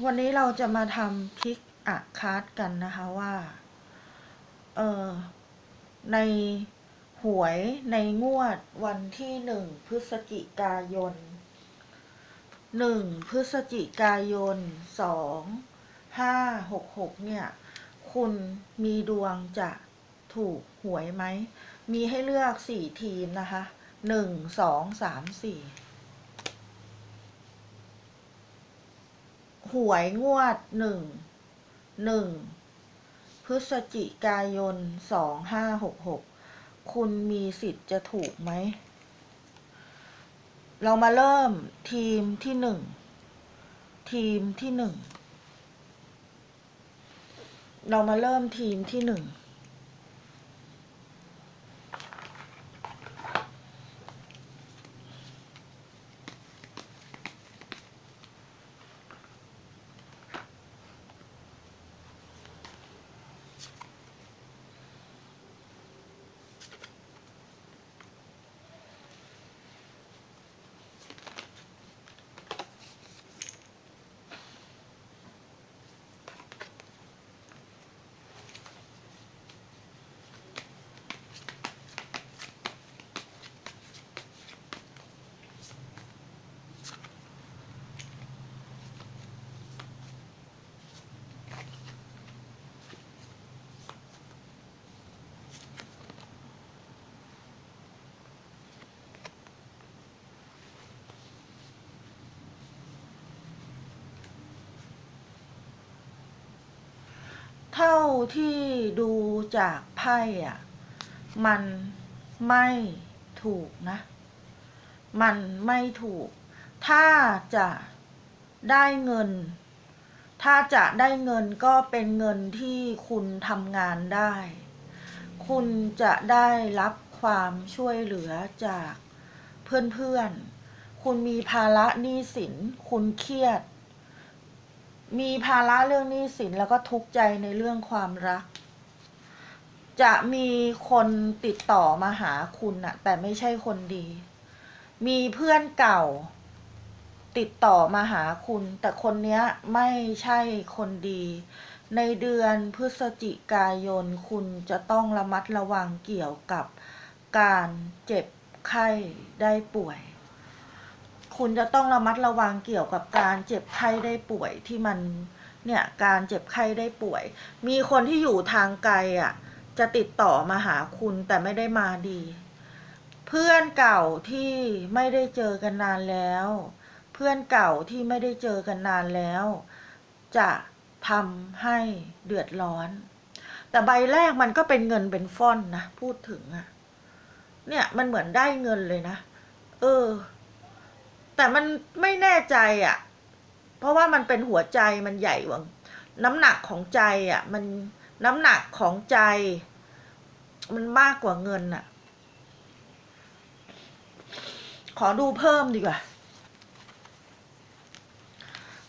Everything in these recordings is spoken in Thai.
วันนี้เราจะมาทำพิกอะคาร์ดกันนะคะว่า เออในหวยในงวดวันที่หนึ่งพฤศจิกายนหนึ่งพฤศจิกายนสองห้าหกหกเนี่ย คุณมีดวงจะถูกหวยไหม มีให้เลือกสี่ทีมนะคะหนึ่งสองสามสี่ หวยงวดหนึ่งหนึ่งพฤศจิกายนสองห้าหกหกคุณมีสิทธิ์จะถูกไหม เรามาเริ่มทีมที่หนึ่งทีมที่หนึ่งเรามาเริ่มทีมที่หนึ่ง ท่าที่ดูจากไพ่อะ มันไม่ถูกนะ มันไม่ถูก ถ้าจะได้เงิน ถ้าจะได้เงินก็เป็นเงินที่คุณทำงานได้ คุณจะได้รับความช่วยเหลือจากเพื่อนๆ คุณมีภาระหนี้สิน คุณเครียด มีภาระเรื่องหนี้สินแล้วก็ทุกข์ใจในเรื่องความรัก จะมีคนติดต่อมาหาคุณน่ะแต่ไม่ใช่คนดี มีเพื่อนเก่า ติดต่อมาหาคุณ แต่คนเนี้ยไม่ใช่คนดี ในเดือนพฤศจิกายนคุณจะต้องระมัดระวังเกี่ยวกับการเจ็บไข้ได้ป่วย คุณจะต้องระมัดระวังเกี่ยวกับการเจ็บไข้ได้ป่วยที่มันเนี่ยการเจ็บไข้ได้ป่วย มีคนที่อยู่ทางไกลอะจะติดต่อมาหาคุณแต่ไม่ได้มาดี เพื่อนเก่าที่ไม่ได้เจอกันนานแล้ว เพื่อนเก่าที่ไม่ได้เจอกันนานแล้ว จะทำให้เดือดร้อน แต่ใบแรกมันก็เป็นเงินเป็นฟ่อนนะพูดถึงอะเนี่ยมันเหมือนได้เงินเลยนะ เออ แต่มันไม่แน่ใจอะ่ะ เพราะว่ามันเป็นหัวใจมันใหญ่กว่าน้ำหนักของใจอะ่ะ มันน้ำหนักของใจ มันมากกว่าเงินอะ่ะ ขอดูเพิ่มดีกว่า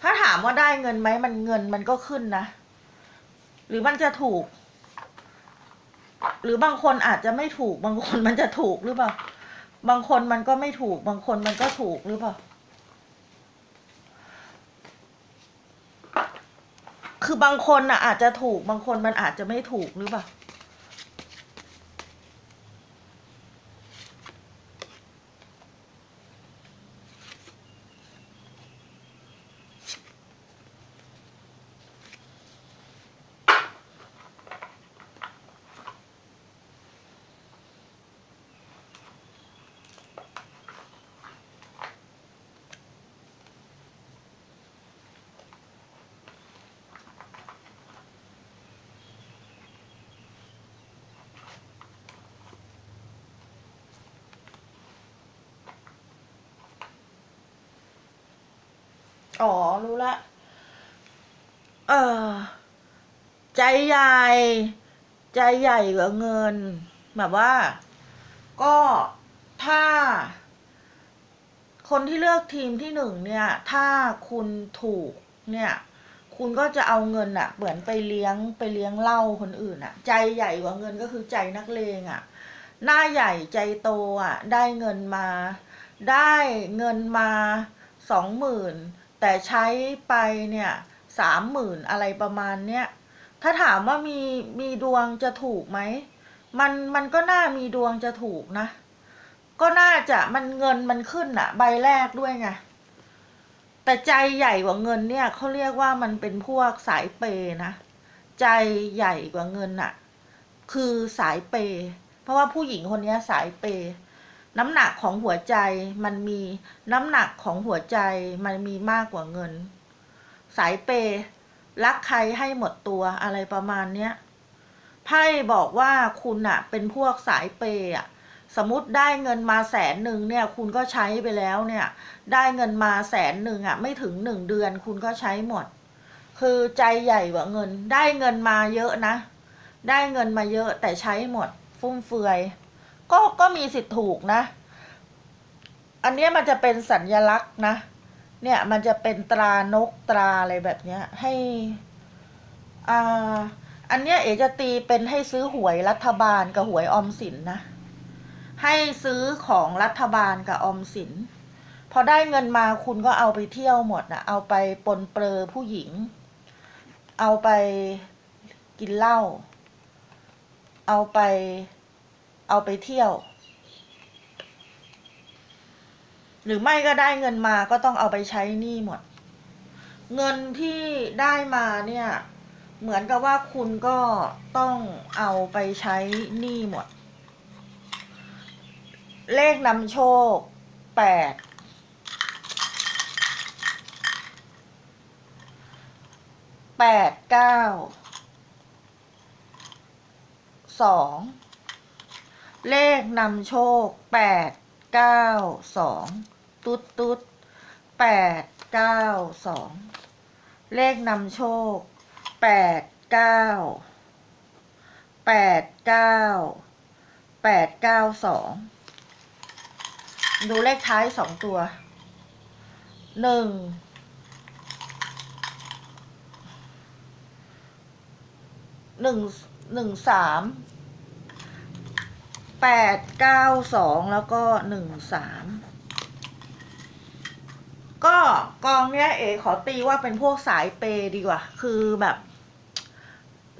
ถ้าถามว่าได้เงินไหมมันเงินมันก็ขึ้นนะ หรือมันจะถูก หรือบางคนอาจจะไม่ถูกบางคนมันจะถูกหรือเปล่า บางคนมันก็ไม่ถูก บางคนมันก็ถูกหรือเปล่า คือบางคนน่ะอาจจะถูก บางคนมันอาจจะไม่ถูกหรือเปล่า อ๋อ รู้ละ เออ ใจใหญ่ ใจใหญ่กว่าเงิน แบบว่า ก็ถ้า คนที่เลือกทีมที่หนึ่งเนี่ย ถ้าคุณถูกเนี่ย คุณก็จะเอาเงินอะเหมือนไปเลี้ยงไปเลี้ยงเหล้าคนอื่นอะใจใหญ่กว่าเงินก็คือใจนักเลงอะหน้าใหญ่ใจโตอะได้เงินมา ได้เงินมาสองหมื่น แต่ใช้ไปเนี่ยสามหมื่นอะไรประมาณเนี้ยถ้าถามว่ามีมีดวงจะถูกไหมมันมันก็น่ามีดวงจะถูกนะ ก็น่าจะมันเงินมันขึ้นอะใบแรกด้วยไงแต่ใจใหญ่กว่าเงินเนี่ยเขาเรียกว่ามันเป็นพวกสายเปย์นะใจใหญ่กว่าเงินอะคือสายเปย์เพราะว่าผู้หญิงคนนี้สายเปย์ น้ำหนักของหัวใจมันมีน้ำหนักของหัวใจมันมีมากกว่าเงิน สายเปยรักใครให้หมดตัวอะไรประมาณเนี้ยไพ่บอกว่าคุณอะเป็นพวกสายเปยอะสมมติได้เงินมาแสนหนึ่งเนี่ย คุณก็ใช้ไปแล้วเนี่ย ได้เงินมาแสนหนึ่งอะไม่ถึงหนึ่งเดือน คุณก็ใช้หมด คือใจใหญ่กว่าเงิน ได้เงินมาเยอะนะ ได้เงินมาเยอะแต่ใช้หมด ฟุ่มเฟือย ก็ก็มีสิทธิ์ถูกนะ อันนี้มันจะเป็นสัญญลักษณ์นะ เนี่ยมันจะเป็นตรานกตราอะไรแบบเนี้ย ให้อ่าอันเนี้ยเอจะตีเป็นให้ซื้อหวยรัฐบาลกับหวยออมสินนะ ให้ซื้อของรัฐบาลกับออมสิน พอได้เงินมาคุณก็เอาไปเที่ยวหมดนะเอาไปปนเปื้อผู้หญิง เอาไปกินเหล้า เอาไป เอาไปเที่ยว หรือไม่ก็ได้เงินมาก็ต้องเอาไปใช้หนี้หมด เงินที่ได้มาเนี่ย เหมือนกับว่าคุณก็ต้องเอาไปใช้หนี้หมด เลขนำโชคแปดแปดเก้าสอง เลขนำโชคแปดเก้าสองตุ๊ดตุ๊ดแปดเก้าสองเลขนำโชคแปดเก้าแปดเก้าแปดเก้าสองดูเลขท้ายสองตัวหนึ่งหนึ่งหนึ่งสาม แปดเก้าสองแล้วก็หนึ่งสามก็กองเนี้ยเอขอตีว่าเป็นพวกสายเปย์ดีกว่า คือแบบ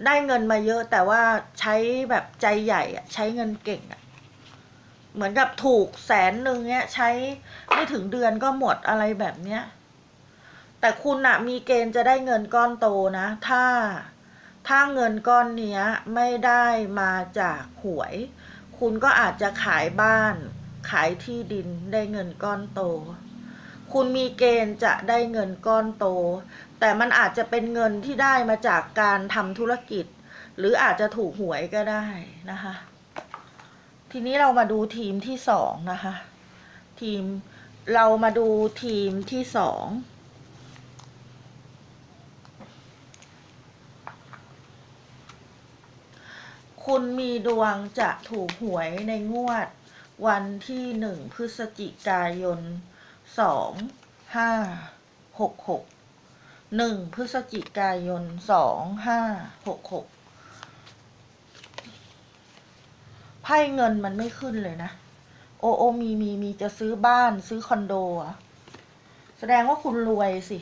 ได้เงินมาเยอะแต่ว่าใช้แบบใจใหญ่อะใช้เงินเก่งอะเหมือนกับถูกแสนหนึ่งเนี้ย ใช้ไม่ถึงเดือนก็หมดอะไรแบบเนี้ย แต่คุณอะมีเกณฑ์จะได้เงินก้อนโตนะ ถ้าถ้าเงินก้อนเนี้ยไม่ได้มาจากหวย คุณก็อาจจะขายบ้าน ขายที่ดินได้เงินก้อนโต คุณมีเกณฑ์จะได้เงินก้อนโต แต่มันอาจจะเป็นเงินที่ได้มาจากการทำธุรกิจ หรืออาจจะถูกหวยก็ได้นะคะ ทีนี้เรามาดูทีมที่สองนะคะ ทีมเรามาดูทีมที่สอง คุณมีดวงจะถูกหวยในงวด วันที่หนึ่งพฤศจิกายนสองห้าหกหกหนึ่งพฤศจิกายนสองห้าหกหกไพ่เงินมันไม่ขึ้นเลยนะ โอโอมีมีมีจะซื้อบ้านซื้อคอนโดอะแสดงว่าคุณรวยสิ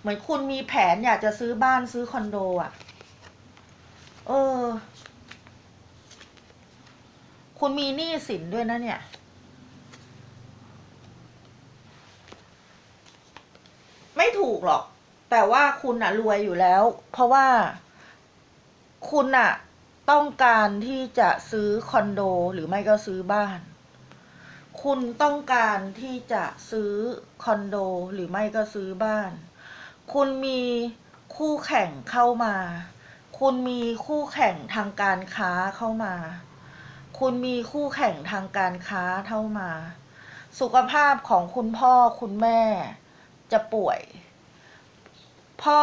เหมือนคุณมีแผนอยากจะซื้อบ้านซื้อคอนโดอะเออ คุณมีหนี้สินด้วยนะเนี่ย ไม่ถูกหรอก แต่ว่าคุณอะรวยอยู่แล้ว เพราะว่าคุณอะต้องการที่จะซื้อคอนโดหรือไม่ก็ซื้อบ้าน คุณต้องการที่จะซื้อคอนโดหรือไม่ก็ซื้อบ้าน คุณมีคู่แข่งเข้ามา คุณมีคู่แข่งทางการค้าเข้ามา คุณมีคู่แข่งทางการค้าเข้ามา สุขภาพของคุณพ่อคุณแม่จะป่วย พ่อ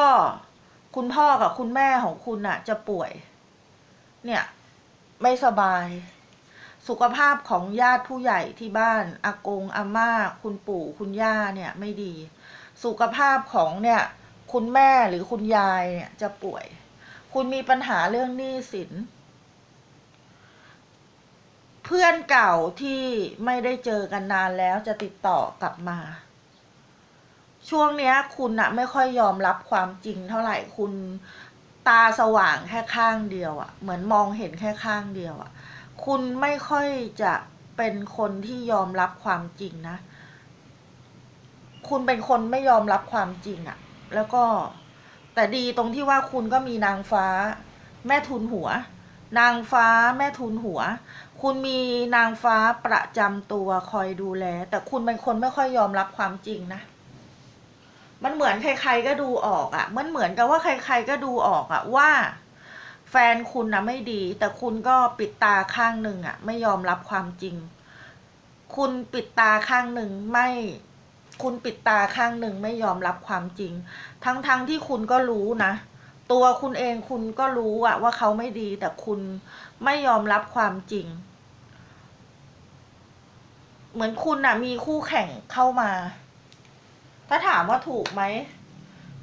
คุณพ่อกับคุณแม่ของคุณน่ะจะป่วย เนี่ย ไม่สบาย สุขภาพของญาติผู้ใหญ่ที่บ้านอากงอาม่า คุณปู่คุณย่าเนี่ยไม่ดี สุขภาพของเนี่ย คุณแม่หรือคุณยายเนี่ยจะป่วย คุณมีปัญหาเรื่องหนี้สิน เพื่อนเก่าที่ไม่ได้เจอกันนานแล้วจะติดต่อกลับมา ช่วงเนี้ย คุณอะไม่ค่อยยอมรับความจริงเท่าไหร่คุณตาสว่างแค่ข้างเดียวอะเหมือนมองเห็นแค่ข้างเดียวอะคุณไม่ค่อยจะเป็นคนที่ยอมรับความจริงนะ คุณเป็นคนไม่ยอมรับความจริงอะแล้วก็แต่ดีตรงที่ว่าคุณก็มีนางฟ้า แม่ทุนหัว นางฟ้าแม่ทุนหัว คุณมีนางฟ้าประจำตัวคอยดูแล แต่คุณเป็นคนไม่ค่อยยอมรับความจริงนะ มันเหมือนใครๆก็ดูออกอะ่ะ มันเหมือนกับว่าใครๆก็ดูออกอะ่ะว่า แฟนคุณนะไม่ดี แต่คุณก็ปิดตาข้างหนึ่งอะ่ะ ไม่ยอมรับความจริง คุณปิดตาข้างหนึ่งไม่ คุณปิดตาข้างหนึ่งไม่ยอมรับความจริง ทั้งๆทที่คุณก็รู้นะ ตัวคุณเองคุณก็รู้อะว่าเขาไม่ดี แต่คุณไม่ยอมรับความจริง เหมือนคุณอะมีคู่แข่งเข้ามา ถ้าถามว่าถูกไหม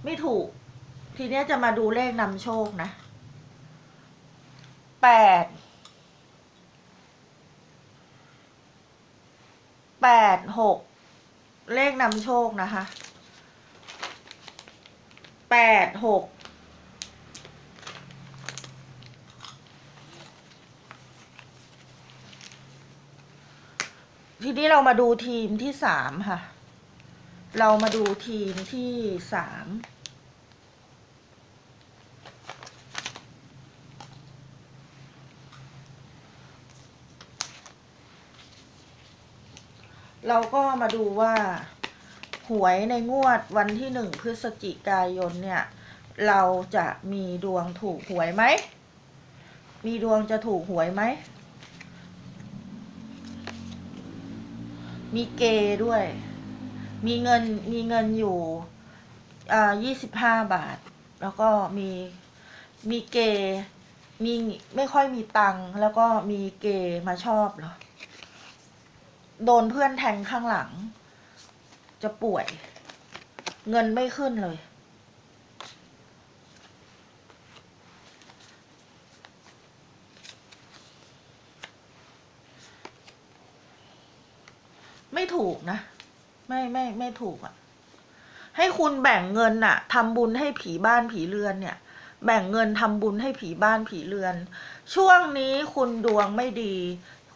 ไม่ถูก ทีนี้จะมาดูเลขนำโชคนะแปดแปดหกเลขนำโชคนะคะแปดหก ทีนี้เรามาดูทีมที่สามค่ะ เรามาดูทีมที่สามเราก็มาดูว่าหวยในงวดวันที่หนึ่งพฤศจิกายนเนี่ย เราจะมีดวงถูกหวยไหม มีดวงจะถูกหวยไหม มีเกย์ด้วย มีเงินมีเงินอยู่อ่ายี่สิบห้าบาท แล้วก็มีมีเกย์มีไม่ค่อยมีตังค์แล้วก็มีเกย์มาชอบเหรอ โดนเพื่อนแทงข้างหลัง จะป่วย เงินไม่ขึ้นเลย ไม่ถูกนะ ไม่ไม่ไม่ถูกอะ่ะ ให้คุณแบ่งเงินน่ะทำบุญให้ผีบ้านผีเรือนเนี่ย แบ่งเงินทำบุญให้ผีบ้านผีเรือน ช่วงนี้คุณดวงไม่ดี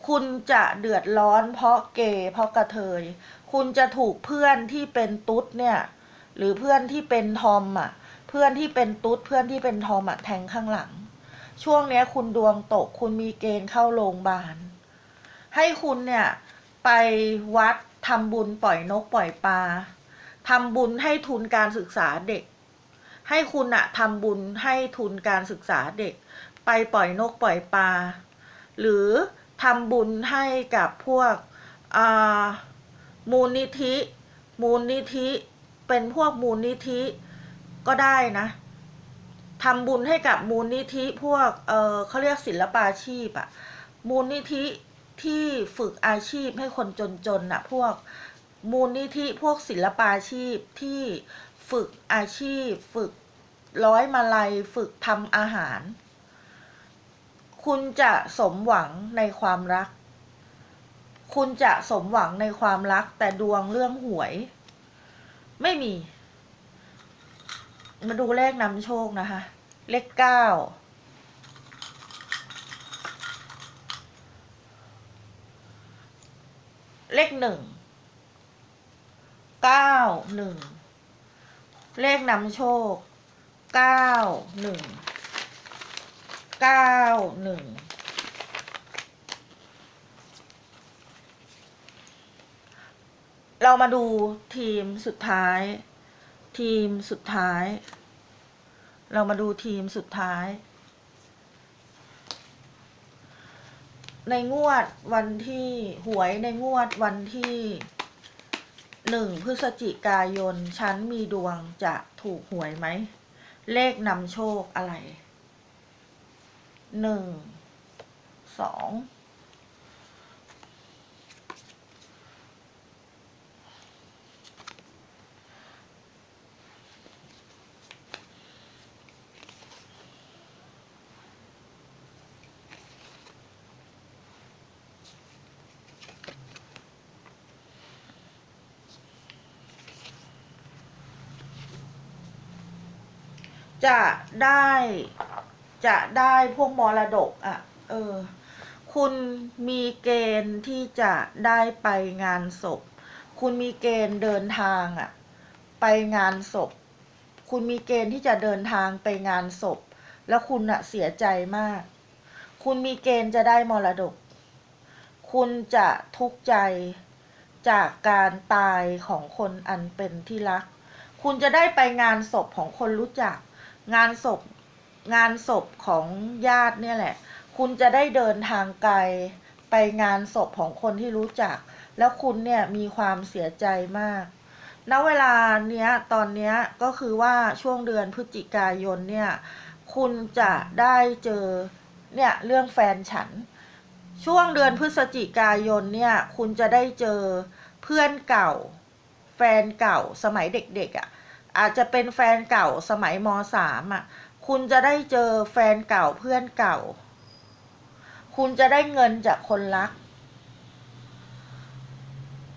คุณจะเดือดร้อนเพราะเกย์เพราะกระเทย คุณจะถูกเพื่อนที่เป็นตุ๊ดเนี่ย หรือเพื่อนที่เป็นทอมอะ เพื่อนที่เป็นตุ๊ดเพื่อนที่เป็นทอมอะแทงข้างหลัง ช่วงนี้คุณดวงตก คุณมีเกณฑ์เข้าโรงพยาบาลให้คุณเนี่ย ไปวัดทำบุญปล่อยนกปล่อยปลาทำบุญให้ทุนการศึกษาเด็ก ให้คุณอะทำบุญให้ทุนการศึกษาเด็ก ไปปล่อยนกปล่อยปลาหรือทำบุญให้กับพวกอ่ามูลนิธิ มูลนิธิเป็นพวกมูลนิธิก็ได้นะทำบุญให้กับมูลนิธิพวกเออเขาเรียกศิลปาชีพอะมูลนิธิ ที่ฝึกอาชีพให้คนจนๆนะพวกมูลนิธิพวกศิลปาชีพที่ฝึกอาชีพ ฝึกร้อยมาลัยฝึกทำอาหาร คุณจะสมหวังในความรัก คุณจะสมหวังในความรัก แต่ดวงเรื่องหวย ไม่มี มาดูเลขนำโชคนะคะ เลขเก้า เลขหนึ่งเก้าหนึ่งเลขนำโชคเก้าหนึ่งเก้าหนึ่งเรามาดูทีมสุดท้าย ทีมสุดท้าย เรามาดูทีมสุดท้าย ในงวดวันที่หวยในงวดวันที่หนึ่งพฤศจิกายน ฉันมีดวงจะถูกหวยไหม เลขนำโชคอะไรหนึ่งสอง จะได้จะได้พวกมรดกอะ เออ คุณมีเกณฑ์ที่จะได้ไปงานศพ คุณมีเกณฑ์เดินทางอะ ไปงานศพ คุณมีเกณฑ์ที่จะเดินทางไปงานศพ แล้วคุณอะเสียใจมาก คุณมีเกณฑ์จะได้มรดก คุณจะทุกข์ใจจากการตายของคนอันเป็นที่รัก คุณจะได้ไปงานศพของคนรู้จัก งานศพงานศพของญาติเนี่ยแหละ คุณจะได้เดินทางไกลไปงานศพของคนที่รู้จัก แล้วคุณเนี่ยมีความเสียใจมาก ณ เวลาเนี้ยตอนเนี้ยก็คือว่าช่วงเดือนพฤศจิกายนเนี่ย คุณจะได้เจอเนี่ยเรื่องแฟนฉัน ช่วงเดือนพฤศจิกายนเนี่ย คุณจะได้เจอเพื่อนเก่า แฟนเก่าสมัยเด็กๆอะ่ะ อาจจะเป็นแฟนเก่าสมัยมสามอะ คุณจะได้เจอแฟนเก่าเพื่อนเก่า คุณจะได้เงินจากคนรัก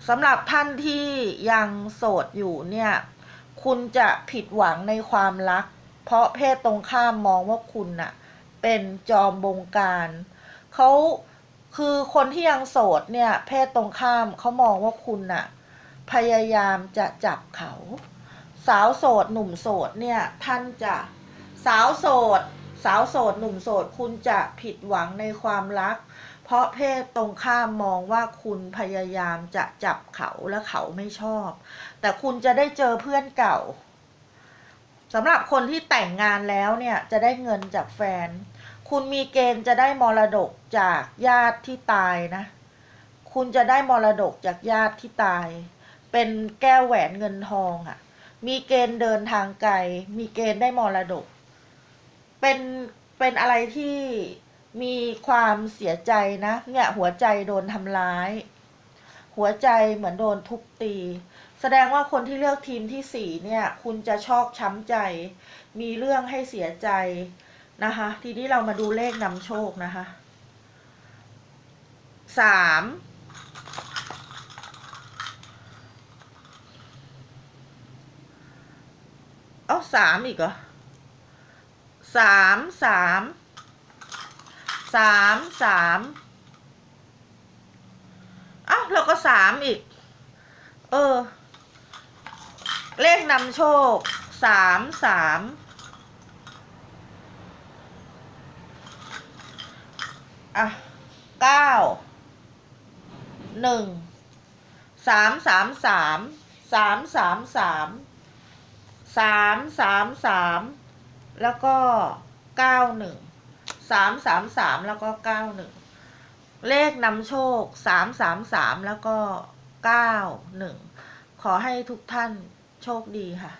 สำหรับท่านที่ยังโสดอยู่เนี่ย คุณจะผิดหวังในความรัก เพราะเพศตรงข้ามมองว่าคุณน่ะ เป็นจอมบงการเขาคือคนที่ยังโสดเนี่ย เพศตรงข้ามเขามองว่าคุณน่ะ พยายามจะจับเขา สาวโสดหนุ่มโสดเนี่ยท่านจะสาวโสด สาวโสดหนุ่มโสดคุณจะผิดหวังในความรัก เพราะเพศตรงข้ามมองว่าคุณพยายามจะจับเขาและเขาไม่ชอบ แต่คุณจะได้เจอเพื่อนเก่าสำหรับคนที่แต่งงานแล้วเนี่ยจะได้เงินจากแฟน คุณมีเกณฑ์จะได้มรดกจากญาติที่ตายนะ คุณจะได้มรดกจากญาติที่ตาย เป็นแก้วแหวนเงินทองอะ่ะ มีเกณฑ์เดินทางไกล มีเกณฑ์ได้มรดก เป็น เป็นอะไรที่มีความเสียใจนะ เนี่ยหัวใจโดนทำร้าย หัวใจเหมือนโดนทุบตี แสดงว่าคนที่เลือกทีมที่สี่เนี่ย คุณจะชอกช้ำใจ มีเรื่องให้เสียใจนะคะ ทีนี้เรามาดูเลขนำโชคนะคะสาม เอ้าสามอีกเหรอสามสามสามสามเอ้าแล้วก็สามอีก เออ เลขนำโชคสามสามอะเก้าหนึ่งสามสามสามสามสามสาม สามสามสามแล้วก็เก้าหนึ่งสามสามสามแล้วก็เก้าหนึ่งเลขนำโชคสามสามสามแล้วก็เก้าหนึ่งขอให้ทุกท่านโชคดีค่ะ